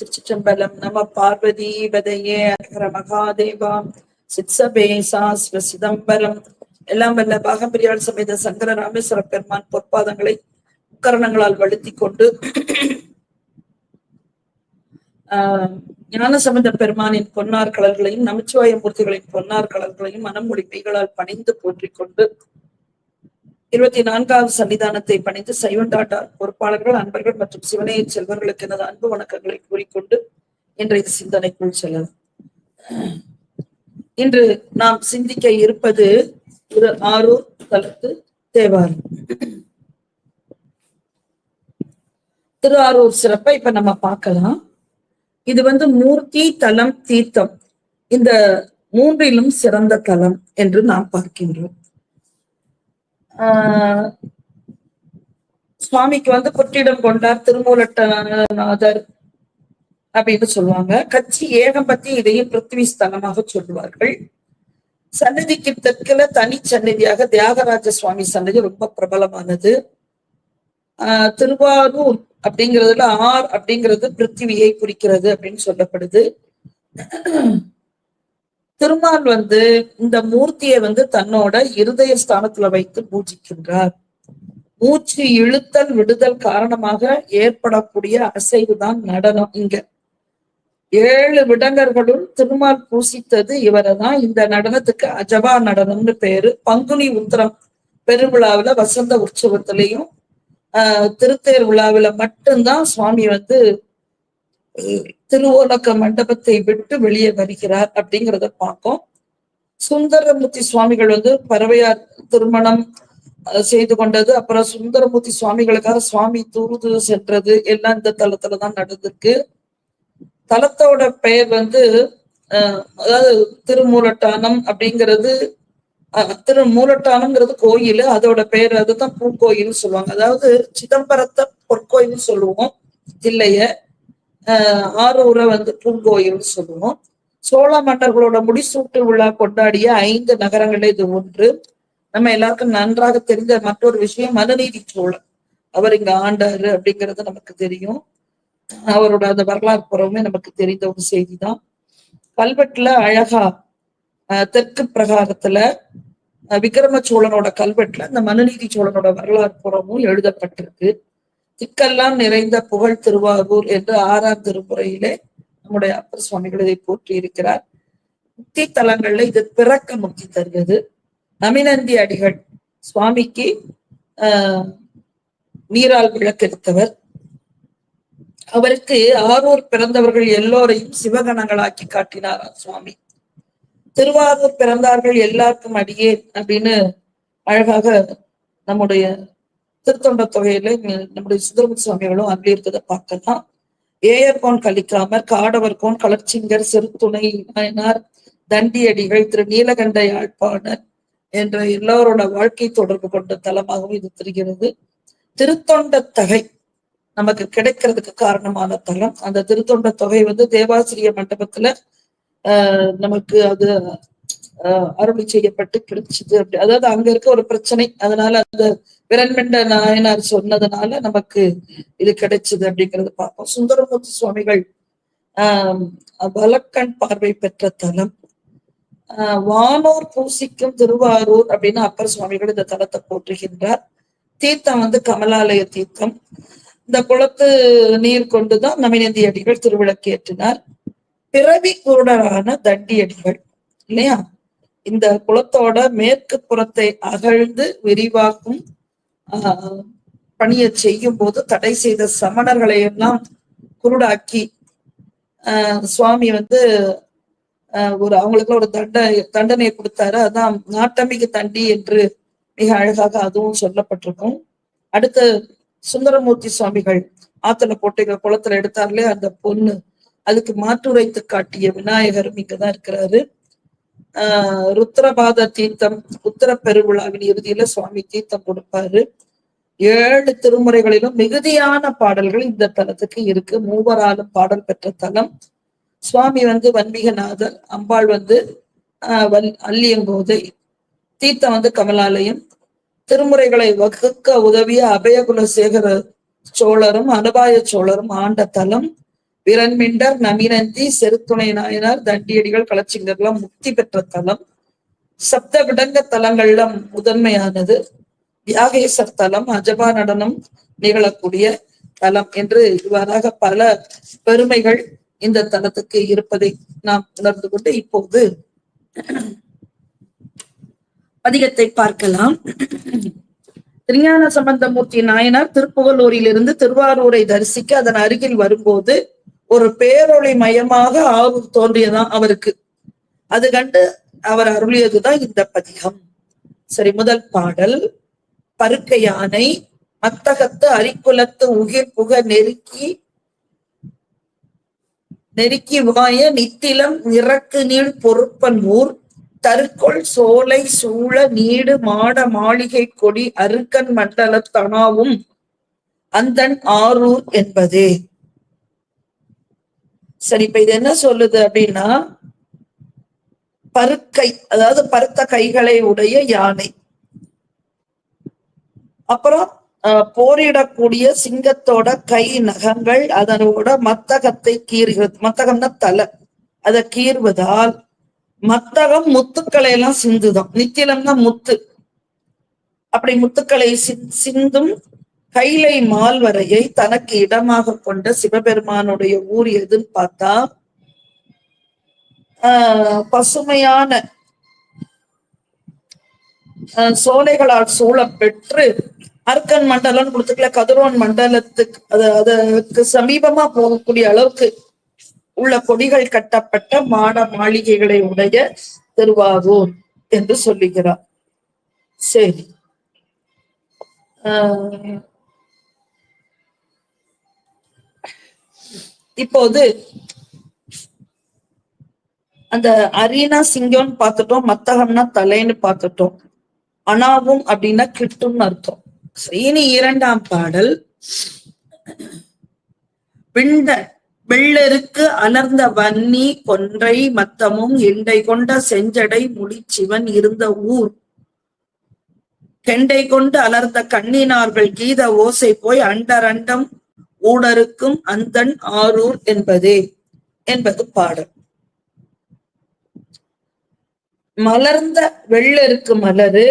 திருச்சிற்றம்பலம் நம பார்வதி வதையே அகர மகாதேவா. சித்சபேசா சிவ சிதம்பரம். எல்லாம் வல்ல பாகம்பிரியாள் சமேத சங்கர ராமேஸ்வர பெருமான் பொற்பாதங்களை உக்கரணங்களால் வழுத்தி கொண்டு ஆஹ் ஞான சம்பந்த பெருமானின் பொன்னார் கலர்களையும் நமச்சிவாய மூர்த்திகளின் பொன்னார் கலர்களையும் மனமொழி மெய்களால் பணிந்து போற்றிக் கொண்டு இருபத்தி நான்காவது சன்னிதானத்தை பணிந்து சைவண்டாட்டார் பொறுப்பாளர்கள் அன்பர்கள் மற்றும் சிவனைய செல்வர்களுக்கு எனது அன்பு வணக்கங்களை கூறிக்கொண்டு இன்றைய சிந்தனைக்குள் செல்லலாம். இன்று நாம் சிந்திக்க இருப்பது ஒரு ஆரூர் தலத்து தேவாரம். திரு ஆரூர் சிறப்பை இப்ப நம்ம பார்க்கலாம். இது வந்து மூர்த்தி தலம் தீர்த்தம். இந்த மூன்றிலும் சிறந்த தலம் என்று நாம் பார்க்கின்றோம். சுவாமிக்கு வந்து புற்றிடம் கொண்டார் திருமூலட்டநாதர் அப்படின்னு சொல்லுவாங்க. கட்சி ஏகம்பத்தி இதையும் பிருத்திவி ஸ்தலமாக சொல்லுவார்கள். சன்னதிக்கு தெற்குல தனி சன்னதியாக தியாகராஜ சுவாமி சன்னதி ரொம்ப பிரபலமானது. ஆஹ் திருவாரூர் அப்படிங்கிறதுல ஆர் அப்படிங்கிறது பிருத்திவியை குறிக்கிறது அப்படின்னு சொல்லப்படுது. திருமால் வந்து இந்த மூர்த்தியை வந்து தன்னோட இருதய ஸ்தானத்துல வைத்து பூஜிக்கின்றார். மூச்சு இழுத்தல் விடுதல் காரணமாக ஏற்படக்கூடிய அசைவு தான் நடனம் இங்க. ஏழு விடங்கர்களுள் திருமால் பூசித்தது இவரை தான் இந்த நடனத்துக்கு அஜபா நடனம்னு பேரு. பங்குனி உத்திரம் பெருவிழாவில வசந்த உற்சவத்திலையும் ஆஹ் திருத்தேர் விழாவில மட்டும்தான் சுவாமி வந்து திருவோலக்க மண்டபத்தை விட்டு வெளியே வருகிறார் அப்படிங்கிறத பார்க்கும். சுந்தரமூர்த்தி சுவாமிகள் வந்து பறவையார் திருமணம் செய்து கொண்டது. அப்புறம் சுந்தரமூர்த்தி சுவாமிகளுக்காக சுவாமி தூது சென்றது. எல்லாம் இந்த தளத்துலதான் நடந்திருக்கு. தலத்தோட பெயர் வந்து அஹ் அதாவது திருமூலட்டானம் அப்படிங்கிறது திரு மூலட்டானம்ங்கிறது கோயில். அதோட பெயர் அதுதான் பூக்கோயில்னு சொல்லுவாங்க. அதாவது சிதம்பரத்தை பொற்கோயில் சொல்லுவோம். தில்லைய ஆரூரை வந்து பூங்கோயில்னு சொல்லுவோம். சோழ மன்னர்களோட முடிசூட்டு விழா கொண்டாடிய ஐந்து நகரங்களில் இது ஒன்று. நம்ம எல்லாருக்கும் நன்றாக தெரிந்த மற்றொரு விஷயம் மனுநீதி சோழன். அவர் இங்க ஆண்டாரு அப்படிங்கிறது நமக்கு தெரியும். அவரோட அந்த வரலாறு புறமே நமக்கு தெரிந்த ஒரு செய்தி தான் கல்வெட்டுல அழகா தெற்கு பிரகாரத்துல விக்ரம சோழனோட கல்வெட்டுல இந்த மனுநீதி சோழனோட வரலாறு புறமும் எழுதப்பட்டிருக்கு. திக்கெல்லாம் நிறைந்த புகழ் திருவாரூர் என்று ஆறாம் திருமுறையிலே நம்முடைய அப்பர் சுவாமிகள் இதை போற்றி இருக்கிறார் முக்தி தலங்கள்ல இது பிறக்க முக்தி தருகிறது. நமினந்தி அடிகள் சுவாமிக்கு ஆஹ் நீரால் விளக்கெடுத்தவர். அவருக்கு ஆரூர் பிறந்தவர்கள் எல்லோரையும் சிவகணங்களாக்கி காட்டினாராம் சுவாமி. திருவாரூர் பிறந்தார்கள் எல்லாருக்கும் அடியே அப்படின்னு அழகாக நம்முடைய திருத்தொண்ட தொகையில நம்முடைய சுந்தரமுத்து சுவாமிகளும் அங்கே இருக்கிறத பார்க்கலாம். ஏயர்கோன் கலிக்காமர் காடவர்கோன் கலர்ச்சிங்கர் சிறுத்துணை நாயனார் தண்டியடிகள் திரு நீலகண்ட யாழ்ப்பாணர் என்ற எல்லோரோட வாழ்க்கை தொடர்பு கொண்ட தலமாகவும் இது தெரிகிறது. திருத்தொண்ட தகை நமக்கு கிடைக்கிறதுக்கு காரணமான தலம். அந்த திருத்தொண்ட தொகை வந்து தேவாசிரிய மண்டபத்துல ஆஹ் நமக்கு அது அருளி செய்யப்பட்டு கிடைச்சது. அப்படி அதாவது அங்க இருக்க ஒரு பிரச்சனை. அதனால அந்த விரண்மெண்ட நாயனார் சொன்னதுனால நமக்கு இது கிடைச்சது அப்படிங்கறத பார்ப்போம். சுந்தரமூர்த்தி சுவாமிகள் ஆஹ் வலக்கண் பார்வை பெற்ற தலம் ஆஹ் வானோர் பூசிக்கும் திருவாரூர் அப்படின்னு அப்பர் சுவாமிகள் இந்த தலத்தை போற்றுகின்றார். தீர்த்தம் வந்து கமலாலய தீர்த்தம். இந்த குளத்து நீர் கொண்டுதான் நமினந்தி அடிகள் திருவிளக்கேற்றினார் பிறவி குருடரான தண்டி அடிகள் இல்லையா? இந்த குளத்தோட மேற்கு புறத்தை அகழ்ந்து விரிவாக்கும் பணியை செய்யும் போது தடை செய்த சமணர்களை எல்லாம் குருடாக்கி சுவாமி வந்து ஒரு அவங்களுக்கு ஒரு தண்ட தண்டனையை கொடுத்தாரு. அதான் நாட்டமிகு தண்டி என்று மிக அழகாக அதுவும் சொல்லப்பட்டிருக்கும். அடுத்து சுந்தரமூர்த்தி சுவாமிகள் ஆத்தல கோட்டைகள் குளத்துல எடுத்தார்லே அந்த பொண்ணு. அதுக்கு மாற்றுரைத்து காட்டிய விநாயகரும் இங்கதான் இருக்கிறாரு. ஆஹ் ருத்ரபாத தீர்த்தம் உத்தர பெருவிழாவின் இறுதியில சுவாமி தீர்த்தம் கொடுப்பாரு. ஏழு திருமுறைகளிலும் மிகுதியான பாடல்கள் இந்த தலத்துக்கு இருக்கு. மூவராலும் பாடல் பெற்ற தலம். சுவாமி வந்து வன்மீகநாதர் அம்பாள் வந்து ஆஹ் வல் அல்லியங்கோதை தீர்த்தம் வந்து கமலாலயம். திருமுறைகளை வகுக்க உதவிய அபயகுல சேகர சோழரும் அனுபாய சோழரும் ஆண்ட தலம். விரண்மிண்டர் நமினந்தி செருத்துணை நாயனார் தண்டியடிகள் களச்சிங்கர்லாம் முக்தி பெற்ற தலம். சப்த விடங்க தலங்கள்ல முதன்மையானது. தியாகேசர் தலம் அஜபா நடனம் நிகழக்கூடிய தலம் என்று இவ்வாறாக பல பெருமைகள் இந்த தலத்துக்கு இருப்பதை நாம் உணர்ந்து கொண்டு இப்போது பதிகத்தை பார்க்கலாம். திருஞான சம்பந்தமூர்த்தி நாயனார் திருப்புகலூரிலிருந்து திருவாரூரை தரிசிக்க அதன் அருகில் வரும்போது ஒரு பேரொளி மயமாக ஆவு தோன்றியதான் அவருக்கு. அது கண்டு அவர் அருளியதுதான் இந்த பதிகம். சரி முதல் பாடல். பருக்க யானை மத்தகத்து அரிக்குலத்து உகிர் புக நெருக்கி நெருக்கி வாய நித்திலம் இறக்கு நீள் பொறுப்பன் ஊர். தருக்கொள் சோலை சூழ நீடு மாட மாளிகை கொடி அருக்கன் மண்டலத்தனாவும் அந்தன் ஆரூர் என்பதே. சரி இப்ப இது என்ன சொல்லுது அப்படின்னா பருக்கை அதாவது பருத்த கைகளை உடைய யானை. அப்புறம் போரிடக்கூடிய சிங்கத்தோட கை நகங்கள் அதனோட மத்தகத்தை கீறுகிறது. மத்தகம்னா தலை. அதை கீறுவதால் மத்தகம் முத்துக்களை எல்லாம் சிந்துதான். நித்திலம்னா முத்து. அப்படி முத்துக்களை சிந்தும் கைலை மால்வரையை தனக்கு இடமாக கொண்ட சிவபெருமானுடைய ஊர் எதுன்னு பார்த்தா ஆஹ் பசுமையான ஆஹ் சோலைகளால் சூழப்பெற்று அர்க்கன் மண்டலம் கொடுத்துக்கல கதிரோன் மண்டலத்துக்கு அது அதுக்கு சமீபமா போகக்கூடிய அளவுக்கு உள்ள கொடிகள் கட்டப்பட்ட மாட மாளிகைகளை உடைய திருவாரூர் என்று சொல்லுகிறார். சரி. ஆஹ் இப்போது அந்த அரீனா சிங்கம்னு பார்த்துட்டோம் மத்தகம்னா தலைன்னு பார்த்துட்டோம். அனாவும் அப்படின்னா கிட்டும்னு அர்த்தம். இனி இரண்டாம் பாடல். விண்ட வெள்ளருக்கு அலர்ந்த வன்னி கொன்றை மத்தமும் எண்டை கொண்ட செஞ்சடை முடிச்சிவன் இருந்த ஊர். கெண்டை கொண்டு அலர்ந்த கண்ணினார்கள் கீத ஓசை போய் அண்டரண்டம் ஊடருக்கும் அந்தன் ஆரூர் என்பதே என்பது பாடல். மலர்ந்த வெள்ளருக்கு மலரு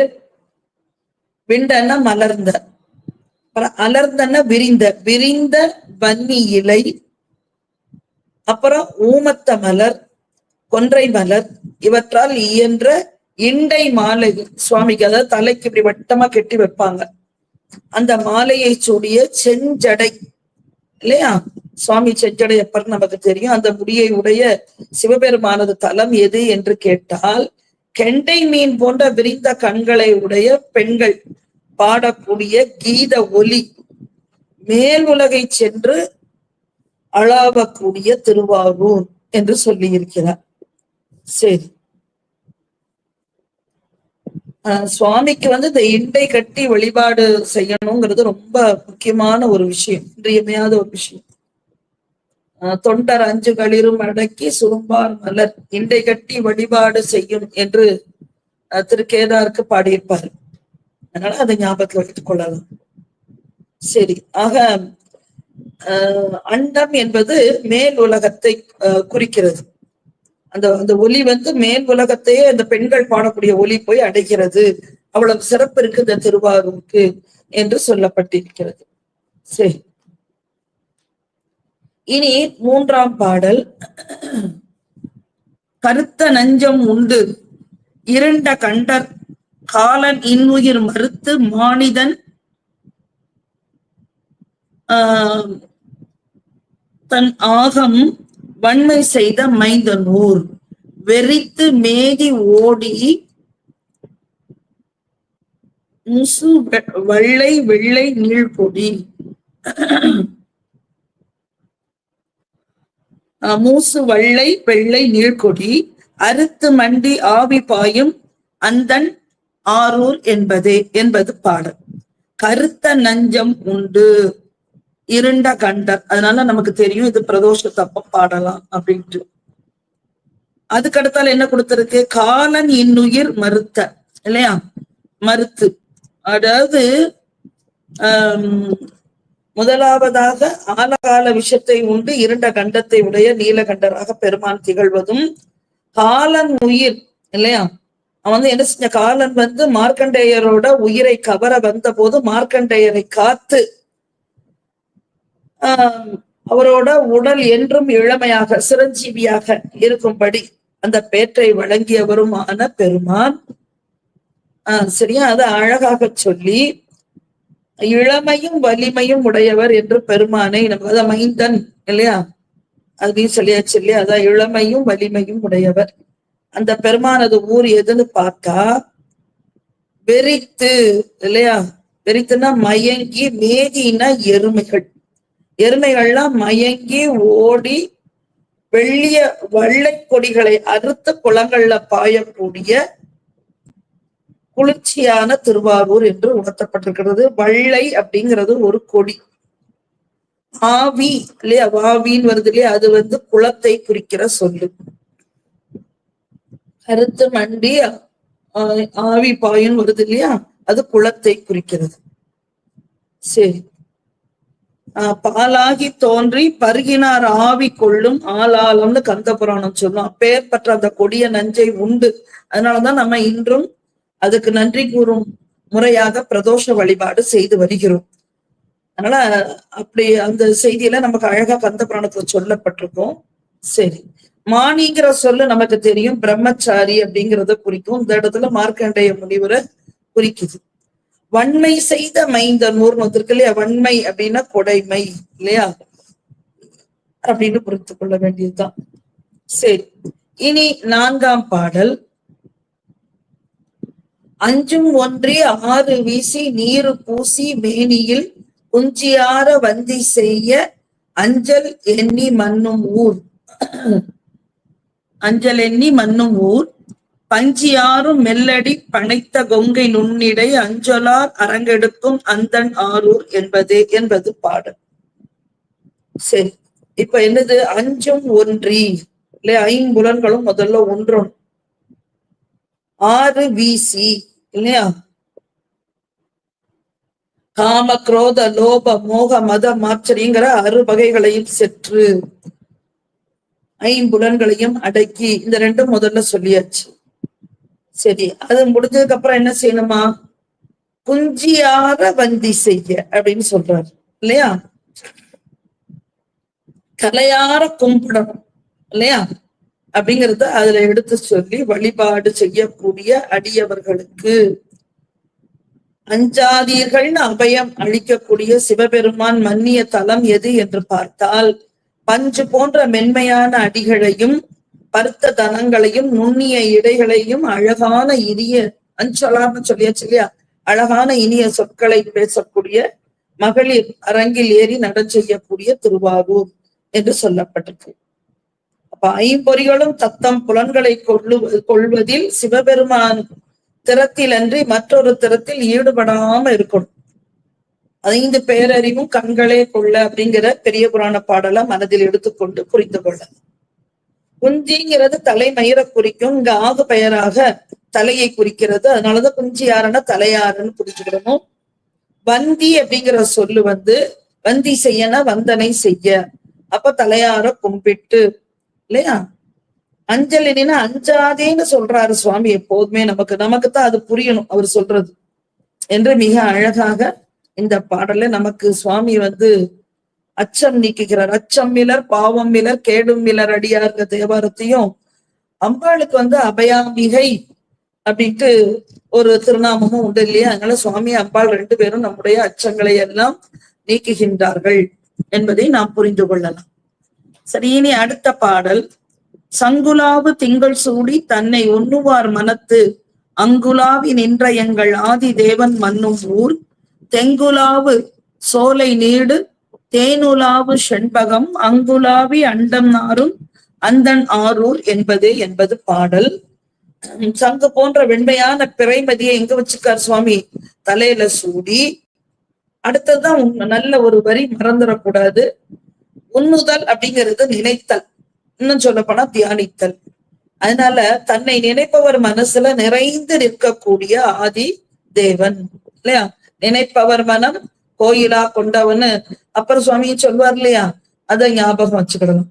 விண்டன மலர்ந்த அலர்ந்தன விரிந்த விரிந்த வன்னி இலை அப்புறம் ஊமத்த மலர் கொன்றை மலர் இவற்றால் இயன்ற இண்டை மாலை சுவாமிக்கு அதாவது தலைக்கு இப்படி வட்டமா கெட்டி வைப்பாங்க. அந்த மாலையை சூடிய செஞ்சடை. இல்லையா? சுவாமி செஞ்சடை எப்பன்னு நமக்கு தெரியும். அந்த முடியை உடைய சிவபெருமானது தலம் எது என்று கேட்டால் கெண்டை மீன் போன்ற விரிந்த கண்களை உடைய பெண்கள் பாடக்கூடிய கீத ஒலி மேல் உலகை சென்று அளாவக்கூடிய திருவாரூர் என்று சொல்லியிருக்கிறார். சரி. சுவாமிக்கு வந்து இந்த இண்டை கட்டி வழிபாடு செய்யணுங்கிறது ரொம்ப முக்கியமான ஒரு விஷயம் இன்றியமையாத ஒரு விஷயம். ஆஹ் தொண்டர் அஞ்சு களிரும் அடக்கி சுரும்பார் மலர் இண்டை கட்டி வழிபாடு செய்யும் என்று ஆஹ் திரு கேதாருக்கு பாடியிருப்பார். அதனால அதை ஞாபகத்துல வைத்துக் கொள்ளலாம். சரி ஆக ஆஹ் அண்டம் என்பது மேல் உலகத்தை குறிக்கிறது. அந்த அந்த ஒலி வந்து மேல் உலகத்தையே அந்த பெண்கள் பாடக்கூடிய ஒலி போய் அடைகிறது. அவ்வளவு சிறப்பு இருக்கு இந்த திருவாரூருக்கு என்று சொல்லப்பட்டிருக்கிறது. சரி. இனி மூன்றாம் பாடல். கருத்த நஞ்சம் உண்டு. இருண்ட கண்டர் காலன் இன்னுயிர் மறுத்து மானிதன் ஆஹ் தன் ஆகம் வன்மை செய்த மைந்தனூர் வெறித்து மேதி ஓடி முசு வெ- வெள்ளை வெள்ளை நீழ்கொடி மூசு வள்ளை வெள்ளை நீழ்கொடி அறுத்து மண்டி ஆவி பாயும் அந்தன் ஆரூர் என்பதே என்பது பாடல். கருத்த நஞ்சம் உண்டு. இருண்ட கண்டர் அதனால நமக்கு தெரியும் இது பிரதோஷ தப்ப பாடலாம் அப்படின்ட்டு. அதுக்கடுத்தால என்ன கொடுத்திருக்கு? காலன் இன்னுயிர் மறுத்த இல்லையா? மறுத்து. அதாவது முதலாவதாக ஆலகால விஷத்தை உண்டு இருண்ட கண்டத்தை உடைய நீலகண்டராக பெருமான் திகழ்வதும். காலன் உயிர் இல்லையா? அவன் வந்து என்ன செஞ்ச காலன் வந்து மார்க்கண்டேயரோட உயிரை கவர வந்த போது மார்க்கண்டேயரை காத்து அவரோட உடல் என்றும் இளமையாக சிரஞ்சீவியாக இருக்கும்படி அந்த பேற்றை வழங்கியவருமான பெருமான். ஆஹ் சரியா? அதை அழகாக சொல்லி இளமையும் வலிமையும் உடையவர் என்று பெருமானை நமக்கு அதான் மைந்தன் இல்லையா? அப்படின்னு சொல்லியாச்சு இல்லையா? அதான் இளமையும் வலிமையும் உடையவர். அந்த பெருமானது ஊர் எதுன்னு பார்த்தா வெறித்து இல்லையா? வெறித்துன்னா மயங்கி மேகினா எருமைகள். எருமைகள்லாம் மயங்கி ஓடி வெள்ளிய வள்ளை கொடிகளை அறுத்த குளங்கள்ல பாயக்கூடிய குளிர்ச்சியான திருவாரூர் என்று உணர்த்தப்பட்டிருக்கிறது. வள்ளை அப்படிங்கிறது ஒரு கொடி. ஆவி இல்லையா? வாவின்னு வருது இல்லையா? அது வந்து குளத்தை குறிக்கிற சொல்லு. கருத்து மண்டி ஆஹ் ஆவி பாயும் வருது இல்லையா? அது குளத்தை குறிக்கிறது. சரி. பாலாகி தோன்றி பருகினார் ஆவி கொள்ளும் ஆளாளம்னு கந்த புராணம் சொல்லும். பற்ற அந்த கொடிய நஞ்சை உண்டு. அதனாலதான் நம்ம இன்றும் அதுக்கு நன்றி கூறும் முறையாக பிரதோஷ வழிபாடு செய்து வருகிறோம். அதனால அப்படி அந்த செய்தியில நமக்கு அழகா கந்த புராணத்துல சொல்லப்பட்டிருக்கோம். சரி. மானிங்கிற சொல்லு நமக்கு தெரியும். பிரம்மச்சாரி அப்படிங்கிறத குறிக்கும். இந்த இடத்துல மார்க்கண்டேய முனிவரை குறிக்குது. வன்மை செய்த மைந்தன் ஊர்னு வந்திருக்கு இல்லையா? வன்மை அப்படின்னா கொடைமை இல்லையா? அப்படின்னு புரிந்து கொள்ள வேண்டியதுதான். சரி இனி நான்காம் பாடல். அஞ்சும் ஒன்றே ஆறு வீசி நீரு பூசி மேனியில் குஞ்சியார வந்தி செய்ய அஞ்சல் எண்ணி மண்ணும் ஊர். அஞ்சல் எண்ணி மண்ணும் ஊர். பஞ்சியாரும் மெல்லடி பனைத்த கொங்கை நுண்ணிடை அஞ்சலார் அரங்கெடுக்கும் அந்தன் ஆரூர் என்பதே என்பது பாடல். சரி இப்ப என்னது? அஞ்சும் ஒன்றி. இல்ல ஐம்புலன்களும் முதல்ல ஒன்றும். ஆறு வீசி இல்லையா? காம குரோத லோப மோக மத மாச்சரியங்கிற அறு வகைகளையும் செற்று ஐம்புலன்களையும் அடக்கி இந்த ரெண்டும் முதல்ல சொல்லியாச்சு. சரி அது முடிஞ்சதுக்கு அப்புறம் என்ன செய்யணுமா? குஞ்சியார வந்தி செய்ய அப்படின்னு சொல்றாரு இல்லையா? கலையார கும்பிடணும் இல்லையா? அப்படிங்கறத அதுல எடுத்து சொல்லி வழிபாடு செய்யக்கூடிய அடியவர்களுக்கு அஞ்சாதீர்கள்னு அபயம் அளிக்கக்கூடிய சிவபெருமான் மன்னிய தலம் எது என்று பார்த்தால் பஞ்சு போன்ற மென்மையான அடிகளையும் பருத்த தனங்களையும் நுண்ணிய இடைகளையும் அழகான இனிய அஞ்சலான்னு சொல்லியாச்சு இல்லையா? அழகான இனிய சொற்களை பேசக்கூடிய மகளிர் அரங்கில் ஏறி நட செய்யக்கூடிய திருவாரூர் என்று சொல்லப்பட்டிருக்கு. அப்ப ஐம்பொறிகளும் தத்தம் புலன்களை கொள்ளு கொள்வதில் சிவபெருமான் திறத்தில் அன்றி மற்றொரு திறத்தில் ஈடுபடாம இருக்கணும். ஐந்து பேரறிவும் கண்களே கொள்ள அப்படிங்கிற பெரிய புராண பாடலை மனதில் எடுத்துக்கொண்டு புரிந்து கொள்ளலாம் குஞ்சிங்கிறது தலைமயிரை குறிக்கும் இங்க ஆகு பெயராக தலையை குறிக்கிறது. அதனாலதான் குஞ்சி யாருன்னா தலையாருன்னு புரிஞ்சுக்கிடணும். வந்தி அப்படிங்கிற சொல்லு வந்து வந்தி செய்யனா வந்தனை செய்ய. அப்ப தலையார கும்பிட்டு இல்லையா? அஞ்சலினா அஞ்சாதேன்னு சொல்றாரு சுவாமி எப்போதுமே நமக்கு. நமக்கு தான் அது புரியணும் அவர் சொல்றது. என்று மிக அழகாக இந்த பாடல்ல நமக்கு சுவாமி வந்து அச்சம் நீக்குகிறார். அச்சம் மிலர் பாவம் மிலர் கேடும் மிலர் அடியார்க தேவாரத்தையும் அம்பாளுக்கு வந்து அபயாம்பிகை அப்படின்ட்டு ஒரு திருநாமமும் உண்டு இல்லையா? அதனால சுவாமி அம்பாள் ரெண்டு பேரும் நம்முடைய அச்சங்களை எல்லாம் நீக்குகின்றார்கள் என்பதை நாம் புரிந்து கொள்ளலாம். சரி இனி அடுத்த பாடல். சங்குலாவு திங்கள் சூடி தன்னை உண்ணுவார் மனத்து. அங்குலாவி நின்ற எங்கள் ஆதி தேவன் மன்னும் ஊர். தெங்குலாவு சோலை நீடு தேனுலாவு செண்பகம் அங்குலாவி அண்டம் நாரும் அந்தன் ஆரூர் என்பது என்பது பாடல். சங்கு போன்ற வெண்மையான பிறைமதியை எங்க வச்சுக்கார் சுவாமி? தலையில சூடி. அடுத்ததுதான் உங்க- நல்ல ஒரு வரி மறந்துடக்கூடாது. உண்ணுதல் அப்படிங்கிறது நினைத்தல். இன்னும் சொல்ல போனா தியானித்தல். அதனால தன்னை நினைப்பவர் மனசுல நிறைந்து நிற்கக்கூடிய ஆதி தேவன். இல்லையா? நினைப்பவர் மனம் கோயிலா கொண்டவன்னு அப்புறம் சுவாமியும் சொல்வார் இல்லையா? அதை ஞாபகம் வச்சுக்கிடணும்.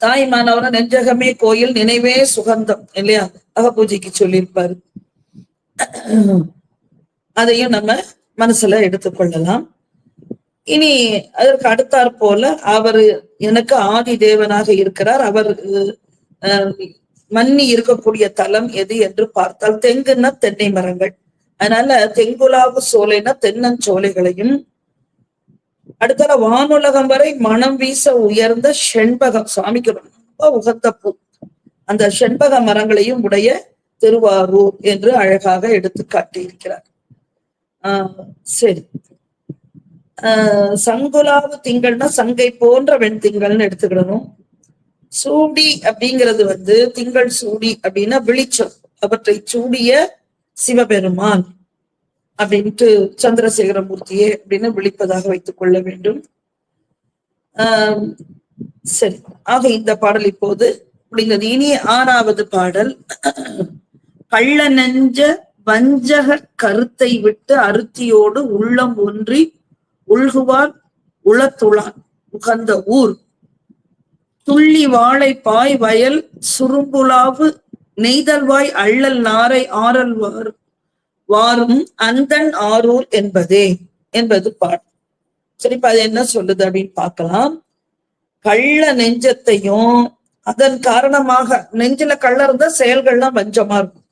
தாய்மானவர நெஞ்சகமே கோயில் நினைவே சுகந்தம் இல்லையா? அக பூஜைக்கு சொல்லியிருப்பாரு. அதையும் நம்ம மனசுல எடுத்துக்கொள்ளலாம் இனி அதற்கு அடுத்தாற் போல அவர் எனக்கு ஆதி தேவனாக இருக்கிறார். அவர் அஹ், மன்னி இருக்கக்கூடிய தலம் எது என்று பார்த்தால் தெங்குன்னா தென்னை மரங்கள். அதனால தெங்குலாவு சோலைனா தென்னஞ்சோலைகளையும் அடுத்தால வானுலகம் வரை மனம் வீச உயர்ந்த செண்பகம் சுவாமிக்கு ரொம்ப உகந்த பூ. அந்த செண்பக மரங்களையும் உடைய திருவாரூர் என்று அழகாக எடுத்து காட்டியிருக்கிறார். ஆஹ் சரி. ஆஹ் சங்குலாவு திங்கள்னா சங்கை போன்ற வெண்திங்கள்னு எடுத்துக்கிடணும். சூடி அப்படிங்கிறது வந்து திங்கள் சூடி அப்படின்னா விழிச்சம் அவற்றை சூடிய சிவபெருமான் அப்படின்ட்டு சந்திரசேகரமூர்த்தியே அப்படின்னு விழிப்பதாக வைத்துக் கொள்ள வேண்டும். ஆஹ் சரி. ஆக இந்த பாடல் இப்போது முடிந்தது. இனி ஆறாவது பாடல். கள்ள நெஞ்ச வஞ்சக கருத்தை விட்டு அருத்தியோடு உள்ளம் ஒன்றி உள்குவார் உளத்துளான் உகந்த ஊர். துள்ளி வாழை பாய் வயல் சுரும்புலாவு நெய்தல்வாய் அள்ளல் நாரை ஆரல் வாரும் அந்தன் ஆரூர் என்பதே என்பது பாடல் சரி இப்ப அது என்ன சொல்லுது அப்படின்னு பார்க்கலாம். கள்ள நெஞ்சத்தையும் அதன் காரணமாக நெஞ்சில கள்ள இருந்தா செயல்கள்லாம் வஞ்சமா இருக்கும்.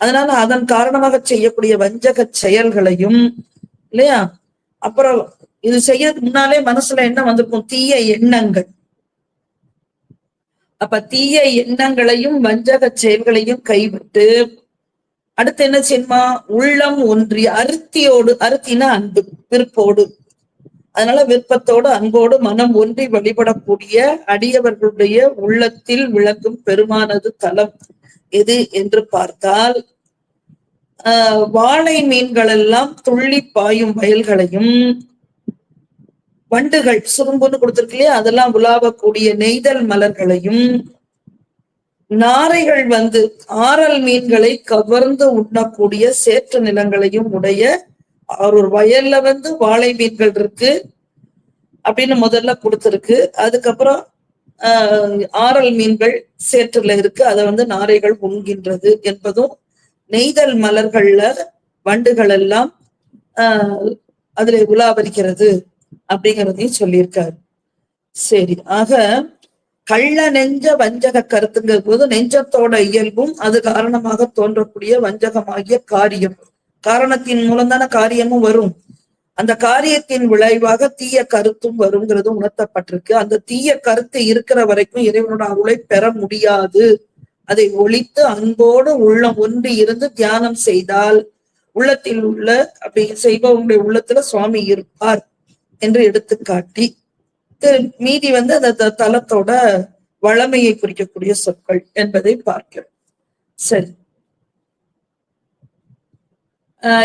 அதனால அதன் காரணமாக செய்யக்கூடிய வஞ்சக செயல்களையும் இல்லையா? அப்புறம் இது செய்யறதுக்கு முன்னாலே மனசுல என்ன வந்திருக்கும்? தீய எண்ணங்கள். அப்ப தீய எண்ணங்களையும் வஞ்சக செயல்களையும் கைவிட்டு அடுத்து என்ன செய்யுமா உள்ளம் ஒன்றி அருத்தியோடு அருத்தினா அன்பு விருப்போடு. அதனால விருப்பத்தோடு அன்போடு மனம் ஒன்றி வழிபடக்கூடிய அடியவர்களுடைய உள்ளத்தில் விளங்கும் பெருமானது தலம் எது என்று பார்த்தால் ஆஹ் வாழை மீன்கள் எல்லாம் துள்ளி பாயும் வயல்களையும் வண்டுகள் சுரும்புன்னு கொடுத்திருக்கு இல்லையா? அதெல்லாம் உலாவக்கூடிய நெய்தல் மலர்களையும் நாரைகள் வந்து ஆரல் மீன்களை கவர்ந்து உண்ணக்கூடிய சேற்று நிலங்களையும் உடைய ஒரு வயல்ல வந்து வாழை மீன்கள் இருக்கு அப்படின்னு முதல்ல கொடுத்துருக்கு. அதுக்கப்புறம் ஆஹ் ஆரல் மீன்கள் சேற்றுல இருக்கு. அதை வந்து நாரைகள் உண்கின்றது என்பதும் நெய்தல் மலர்கள்ல வண்டுகள் எல்லாம் ஆஹ் அதுல உலாவரிக்கிறது. அப்படிங்கிறதையும் சொல்லியிருக்காரு. சரி ஆக கள்ள நெஞ்ச வஞ்சக கருத்துங்கிற போது நெஞ்சத்தோட இயல்பும் அது காரணமாக தோன்றக்கூடிய வஞ்சகமாகிய காரியம். காரணத்தின் மூலம் தானே காரியமும் வரும். அந்த காரியத்தின் விளைவாக தீய கருத்தும் வருங்கிறது உணர்த்தப்பட்டிருக்கு. அந்த தீய கருத்து இருக்கிற வரைக்கும் இறைவனோட அருளை பெற முடியாது. அதை ஒழித்து அன்போடு உள்ளம் ஒன்றி இருந்து தியானம் செய்தால் உள்ளத்தில் உள்ள அப்படி செய்பவங்களுடைய உள்ளத்துல சுவாமி இருப்பார். என்று எடுத்துக்காட்டி மீதி வந்து அந்த தலத்தோட வளமையை குறிக்கக்கூடிய சொற்கள் என்பதை பார்க்கிறோம். சரி.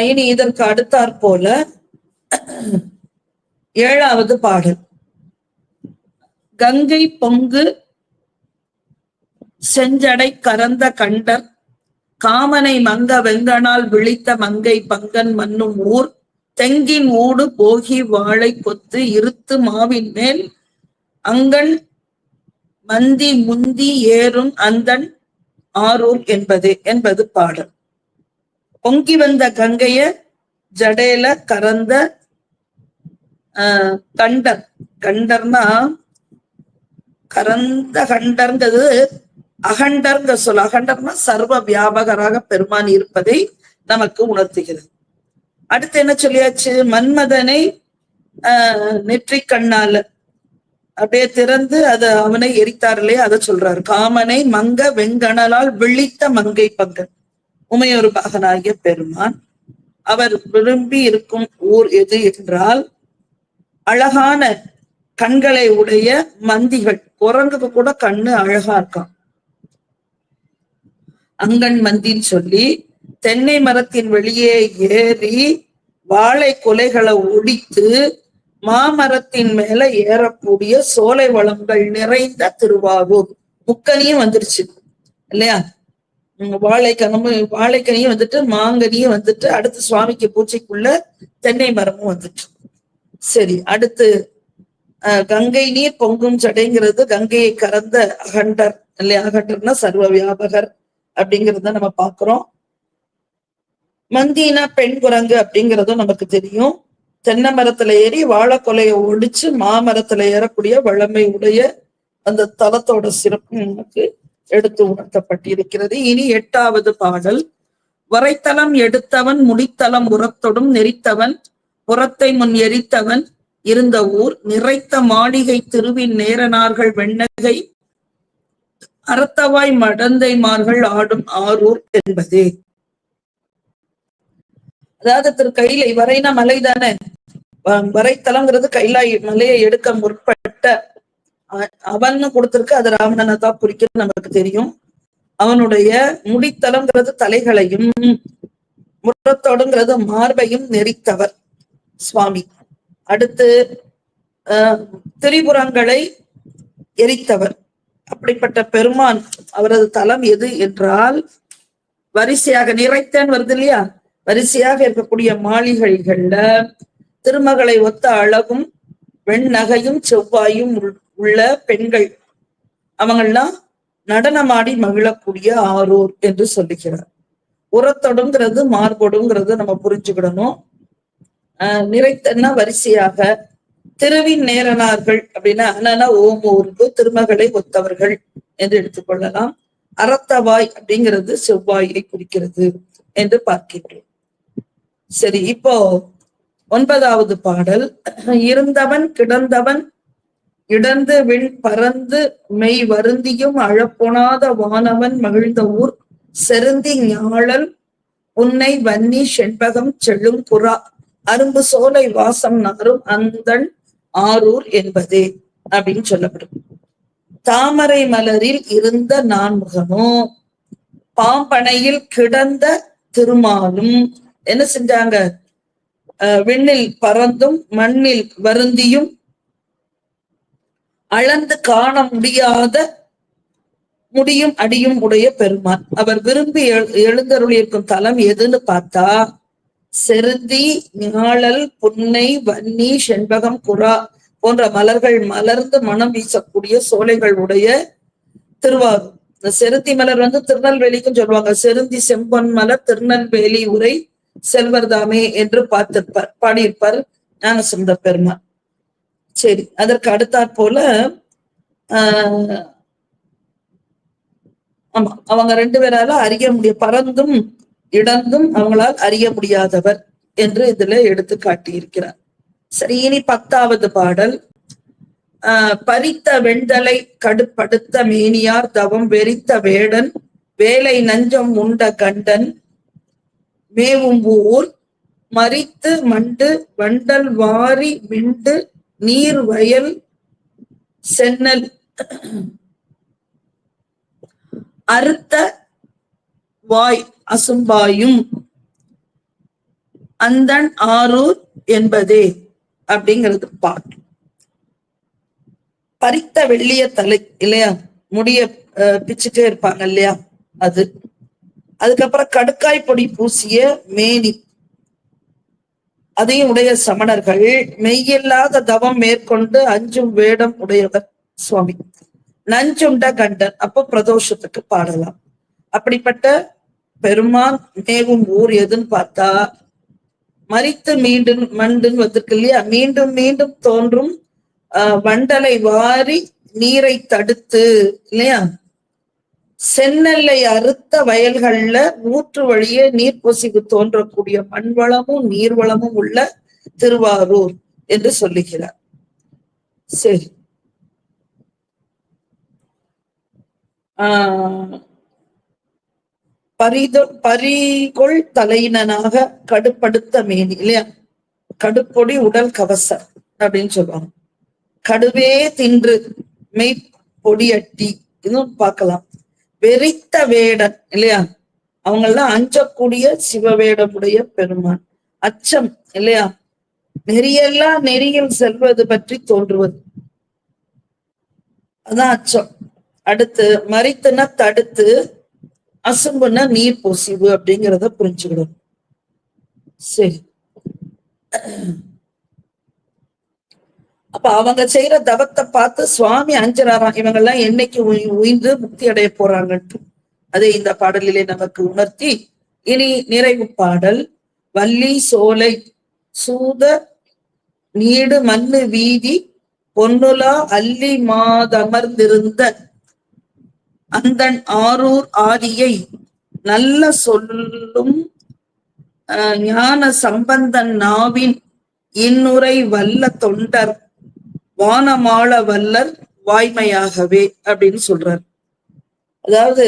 இனி இதற்கு அடுத்தாற் போல ஏழாவது பாடல். கங்கை பொங்கு செஞ்சடை கரந்த கண்டர் காமனை மங்க வெங்கனால் விழித்த மங்கை பங்கன் மன்னும் ஊர் தெங்கின் ஊடு போகி வாழை கொத்து இருத்து மாவின் மேல் அங்கன் மந்தி முந்தி ஏறும் அந்தன் ஆரூர் என்பது என்பது பாடல். பொங்கி வந்த கங்கைய ஜடேல கறந்த கண்டர். கண்டர்னா கரந்த கண்டர்ங்கிறது அகண்டர்ங்க சொல். அகண்டர்னா சர்வ வியாபகராக பெருமான் இருப்பதை நமக்கு உணர்த்துகிறது. அடுத்து என்ன சொல்லியாச்சு? மன்மதனை நெற்றி கண்ணால அப்படியே திறந்து அத அவனை எரித்தார்களே அதை சொல்றாரு. காமனை மங்க வெங்கணலால் விழித்த மங்கை பங்கன். உமையொரு பாகனாகிய பெருமான் அவர் விரும்பி இருக்கும் ஊர் எது என்றால் அழகான கண்களை உடைய மந்திகள். குரங்குக்கு கூட கண்ணு அழகா இருக்கான் அங்கன் மந்தின்னு சொல்லி தென்னை மரத்தின் வெளியே ஏறி வாழை கொலைகளை ஒடித்து மாமரத்தின் மேல ஏறக்கூடிய சோலை வளங்கள் நிறைந்த திருவாரூர். முக்கனியும் வந்துருச்சு இல்லையா? உம் வாழைக்கனமும் வாழைக்கனியும் வந்துட்டு மாங்கனியும் வந்துட்டு அடுத்து சுவாமிக்கு பூஜைக்குள்ள தென்னை மரமும் வந்துட்டு. சரி அடுத்து கங்கை நீர் பொங்கும் சடைங்கிறது கங்கையை கறந்த அகண்டர் இல்லையா? அகண்டர்னா சர்வ வியாபகர் அப்படிங்கிறத நம்ம பாக்குறோம் மந்தினா பெண் குரங்கு அப்படிங்கறதும் நமக்கு தெரியும். தென்னை மரத்துல ஏறி வாழைக்கொலையை ஒடிச்சு மாமரத்துல ஏறக்கூடிய வளமை உடைய அந்த தலத்தோட சிறப்பு நமக்கு எடுத்து உணர்த்தப்பட்டிருக்கிறது. இனி எட்டாவது பாடல். வரைத்தலம் எடுத்தவன் முடித்தலம் உரத்தொடும் நெறித்தவன் புறத்தை முன் எரித்தவன் இருந்த ஊர் நிறைத்த மாளிகை திருவின் நேரனார்கள் வெண்ணகை அறத்தவாய் மடந்தைமார்கள் ஆடும் ஆரூர் என்பதே. அதாவது திரு கைலை வரைனா மலை தானே வ- வரைத்தலங்கிறது கைலாய் மலையை எடுக்க முற்பட்ட அவன்னு கொடுத்திருக்கு. அது ராவணனை தான் குறிக்கிறது நமக்கு தெரியும். அவனுடைய முடித்தலங்கிறது தலைகளையும் முரத்தோடுங்கிறது மார்பையும் நெறித்தவர் சுவாமி. அடுத்து ஆஹ் திரிபுரங்களை எரித்தவர். அப்படிப்பட்ட பெருமான் அவரது தலம் எது என்றால் வரிசையாக நிறைத்தேன் வருது இல்லையா? வரிசையாக இருக்கக்கூடிய மாளிகைகள்ல திருமகளை ஒத்த அழகும் வெண்ணகையும் செவ்வாயும் உள்- உள்ள பெண்கள். அவங்கெல்லாம் நடனமாடி மகிழக்கூடிய ஆரூர் என்று சொல்லுகிறார். உரத்தொடுங்கிறது மார்பொடுங்கிறது நம்ம புரிஞ்சுக்கிடணும். ஆஹ் நிறைத்தன்னா வரிசையாக திருவின் நேரனார்கள் அப்படின்னா என்னன்னா ஓமூர்பு திருமகளை ஒத்தவர்கள் என்று எடுத்துக்கொள்ளலாம். அறத்தவாய் அப்படிங்கிறது செவ்வாயை குறிக்கிறது என்று பார்க்கின்றோம். சரி இப்போ ஒன்பதாவது பாடல். இருந்தவன் கிடந்தவன் இடந்து விண் பறந்து மெய் வருந்தியும் அழப்பொணாத வானவன் மகிழ்ந்த ஊர் செருந்தி ஞாழல் உன்னை வன்னி செண்பகம் செல்லும் புறா அரும்பு சோலை வாசம் நாரும் அந்தன் ஆரூர் என்பதே அப்படின்னு சொல்லப்படும். தாமரை மலரில் இருந்த நான்முகனோ பாம்பனையில் கிடந்த திருமாலும் என்ன செஞ்சாங்க? அஹ் விண்ணில் பறந்தும் மண்ணில் வருந்தியும் அளந்து காண முடியாத முடியும் அடியும் உடைய பெருமான். அவர் விரும்பி எழு- எழுந்தருளியிருக்கும் தலம் எதுன்னு பார்த்தா செருந்தி ஞாழல் புன்னை வன்னி செண்பகம் குரா போன்ற மலர்கள் மலர்ந்து மனம் வீசக்கூடிய சோலைகள் உடைய திருவாரூர். இந்த செருந்தி மலர் வந்து திருநெல்வேலிக்கும் சொல்லுவாங்க. செருந்தி செம்பொன் மலர் திருநெல்வேலி உரை செல்வர்தாமே என்று பார்த்திருப்பார் பாடியிருப்பார் ஞானசுந்த பெருமான் சரி அதற்கு அடுத்தாற் போல ஆஹ் ஆமா அவங்க ரெண்டு பேரால அறிய முடிய பறந்தும் இடந்தும் அவங்களால் அறிய முடியாதவர் என்று இதுல எடுத்து காட்டியிருக்கிறார். சரி இனி பத்தாவது பாடல். ஆஹ் பறித்த வெண்தலை கடுப்படுத்த மேனியார் தவம் வெறித்த வேடன் வேலை நஞ்சம் உண்ட கண்டன் மேவும்பூர் மறித்து மண்டு வண்டல் வாரி விண்டு நீர் வயல் சென்னல். அறுத்த வாய் அசும்பாயும் அந்தன் ஆரூர் என்பதே அப்படிங்கிறது பாட்டு. பறித்த வெள்ளிய தலை இல்லையா? முடிய அஹ், பிச்சுட்டே இருப்பாங்க இல்லையா? அது. அதுக்கப்புறம் கடுக்காய் பொடி பூசிய மேனி. அதையும் உடைய சமணர்கள் மெய்யில்லாத தவம் மேற்கொண்டு அஞ்சும் வேடம் உடையவர் சுவாமி. நஞ்சுண்ட கண்டன் அப்ப பிரதோஷத்துக்கு பாடலாம். அப்படிப்பட்ட பெருமான் மேவும் ஊர் எதுன்னு பார்த்தா மறித்து மீண்டும் மண்டுன்னு வந்திருக்கு இல்லையா? மீண்டும் மீண்டும் தோன்றும் ஆஹ் வண்டலை வாரி நீரை தடுத்து இல்லையா? செந்நெல்லை அறுத்த வயல்கள்ல ஊற்று வழியே நீர் பொசிவு தோன்றக்கூடிய மண் வளமும் உள்ள திருவாரூர் என்று சொல்லுகிறார். சரி. ஆஹ் பரிதொ பரிகொள் தலையினனாக கடுப்படுத்த மேனி இல்லையா? கடுப்பொடி உடல் கவசம் அப்படின்னு சொல்லுவாங்க. கடுவே தின்று மெய் பொடியட்டி இதுவும் பார்க்கலாம். வெறித்த வேடன் இல்லையா? அவங்கெல்லாம் அஞ்சக்கூடிய சிவவேடமுடைய பெருமான். அச்சம் இல்லையா? நெறியெல்லாம் நெறியில் செல்வது பற்றி தோன்றுவது. அதான் அச்சம். அடுத்து மறித்துனா தடுத்து அசும்புன்னா நீர் பொசிவு அப்படிங்கிறத புரிஞ்சுக்கணும் சரி. அப்ப அவங்க செய்யற தவத்தை பார்த்து சுவாமி அஞ்சறாராம் இவங்க எல்லாம் என்னைக்கு உயிர்ந்து உய்ந்து முக்தி அடைய போறாங்கன்ட்டு. அதை இந்த பாடலிலே நமக்கு உணர்த்தி இனி நிறைவு பாடல் வள்ளி சோலை சூத நீடு மண்ணு வீதி பொன்னுலா அல்லி மாதமர்ந்திருந்த அந்தன் ஆரூர் ஆதியை நல்ல சொல்லும் ஞான சம்பந்தன் நாவின் இன்னுரை வல்ல தொண்டர் வானமாள வல்லர் வாய்மையாகவே அப்படின்னு சொல்றார். அதாவது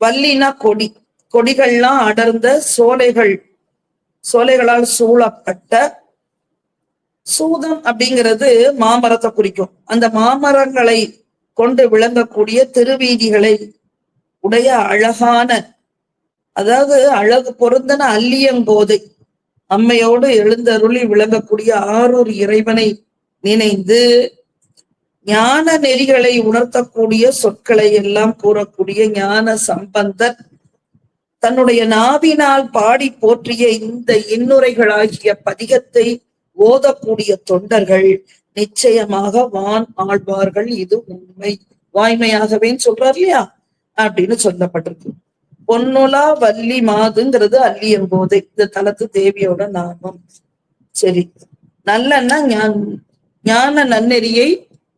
வல்லினா கொடி. கொடிகள்லாம் அடர்ந்த சோலைகள். சோலைகளால் சூழப்பட்ட சூதம் அப்படிங்கிறது மாமரத்தை குறிக்கும். அந்த மாமரங்களை கொண்டு விளங்கக்கூடிய திருவீதிகளை உடைய அழகான அதாவது அழகு பொருந்தன அல்லியங்கோதை அம்மையோடு எழுந்தருளி விளங்கக்கூடிய ஆரூர் இறைவனை நினைந்து ஞான நெறிகளை உணர்த்தக்கூடிய சொற்களை எல்லாம் கூறக்கூடிய ஞான சம்பந்தர் தன்னுடைய நாவினால் பாடி போற்றிய இந்த இன்னுரைகளாகிய பதிகத்தை ஓதக்கூடிய தொண்டர்கள் நிச்சயமாக வான் ஆழ்வார்கள். இது உண்மை. வாய்மையாகவே சொல்றார் இல்லையா? அப்படின்னு சொல்லப்பட்டிருக்கு. பொன்னுலா வள்ளி மாதுங்கிறது அல்லியம்போதை இந்த தலத்து தேவியோட நாமம். சரி. நல்லன்னா ஞான ஞான நன்னெறியை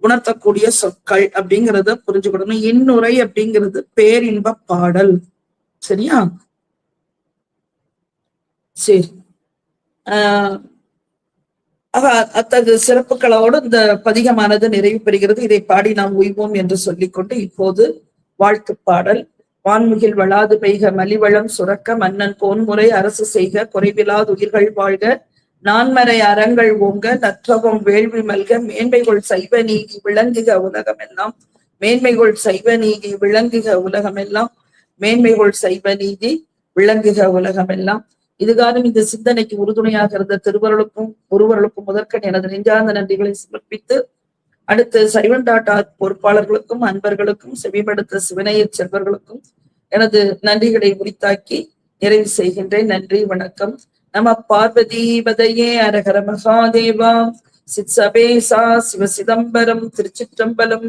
உணர்த்தக்கூடிய சொற்கள் அப்படிங்கிறத புரிஞ்சுக்கிடணும் இன்னுரை அப்படிங்கிறது பேரின்ப பாடல். சரியா? சரி. ஆஹ் அத்தகு சிறப்புகளோடு இந்த பதிகமானது நிறைவு பெறுகிறது. இதை பாடி நாம் உய்வோம் என்று சொல்லிக்கொண்டு இப்போது வாழ்த்து பாடல். வான்முகில் வளாது பெய்க மலிவளம் சுரக்க மன்னன் போன்முறை அரசு செய்க குறைவிலாது உயிர்கள் வாழ்க நான்மறை அறங்கள் ஓங்க நற்றவம் வேள்வி மல்க மேன்மைகள் சைவ நீதி விளங்குக உலகமெல்லாம். மேன்மைகள் சைவ நீதி விளங்குக உலகமெல்லாம். மேன்மைகள் சைவ நீதி விளங்குக உலகமெல்லாம். இதுகாரும் இந்த சிந்தனைக்கு உறுதுணையாக இருந்த திருவருளுக்கும் ஒருவர்களுக்கும் முதற்கண் எனது நெஞ்சார்ந்த நன்றிகளை சமர்ப்பித்து அடுத்து சைவன் டாட்டா பொறுப்பாளர்களுக்கும் அன்பர்களுக்கும் செவிமடுத்த சிவனைய செல்வர்களுக்கும் எனது நன்றிகளை உரித்தாக்கி நிறைவு செய்கின்றேன். நன்றி வணக்கம். நம பார்வதி பதையே அரகர மகாதேவா. சித் சபேசா சிவ திருச்சிற்றம்பலம்.